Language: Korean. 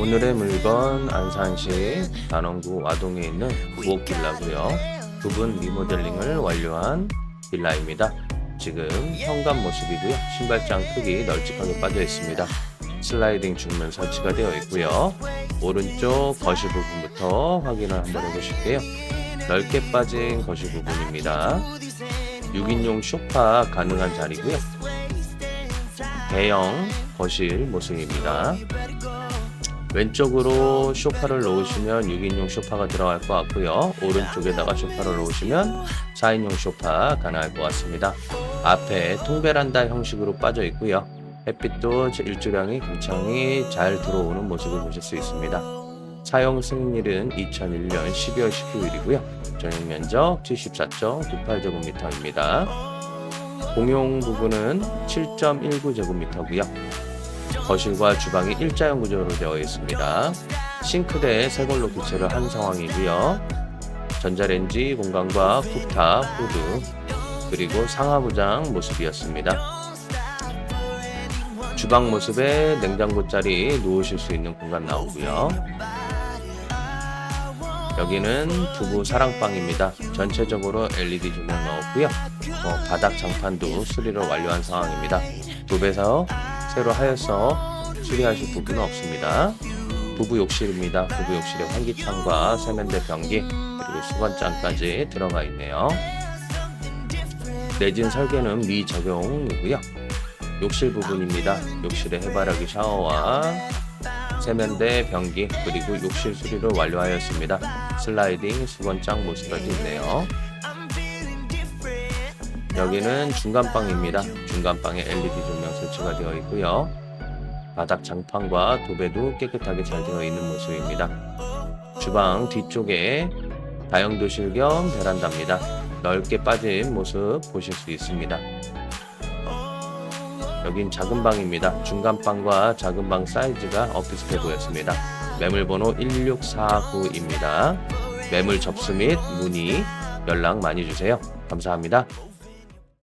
오늘의 물건 안산시 단원구 와동에 있는 부엌 빌라고요. 부분 리모델링을 완료한 빌라입니다. 지금 현관 모습이고요. 신발장 크기 널찍하게 빠져 있습니다. 슬라이딩 중문 설치가 되어 있고요. 오른쪽 거실 부분부터 확인을 한번 해보실게요. 넓게 빠진 거실 부분입니다. 6인용 소파 가능한 자리고요. 대형 거실 모습입니다. 왼쪽으로 소파를 놓으시면 6인용 소파가 들어갈 것 같고요. 오른쪽에다가 소파를 놓으시면 4인용 소파 가능할 것 같습니다. 앞에 통베란다 형식으로 빠져 있고요. 햇빛도 일조량이 굉장히 잘 들어오는 모습을 보실 수 있습니다. 사용 승인일은 2001년 12월 19일이고요. 전용 면적 74.98제곱미터입니다. 공용 부분은 7.19제곱미터고요. 거실과 주방이 일자형 구조로 되어 있습니다. 싱크대에 새 걸로 교체를 한 상황이고요. 전자레인지 공간과 쿡탑, 후드, 그리고 상하부장 모습이었습니다. 주방 모습에 냉장고 자리 놓으실 수 있는 공간 나오고요. 여기는 부부 사랑방입니다. 전체적으로 LED 조명 넣었고요. 어, 바닥 장판도 수리를 완료한 상황입니다. 부부에서 새로 하여서 수리하실 부분은 없습니다. 부부 욕실입니다. 부부 욕실에 환기창과 세면대 변기 그리고 수건장까지 들어가 있네요. 내진 설계는 미적용이고요. 욕실 부분입니다. 욕실에 해바라기 샤워와 세면대 변기 그리고 욕실 수리를 완료하였습니다. 슬라이딩 수건장 모습까지 있네요. 여기는 중간방입니다. 중간방에 LED 조명 설치가 되어 있고요. 바닥 장판과 도배도 깨끗하게 잘 되어 있는 모습입니다. 주방 뒤쪽에 다용도실 겸 베란다입니다. 넓게 빠진 모습 보실 수 있습니다. 여긴 작은 방입니다. 중간 방과 작은 방 사이즈가 엇비슷해 보였습니다. 매물번호 164구입니다. 매물 접수 및 문의 연락 많이 주세요. 감사합니다.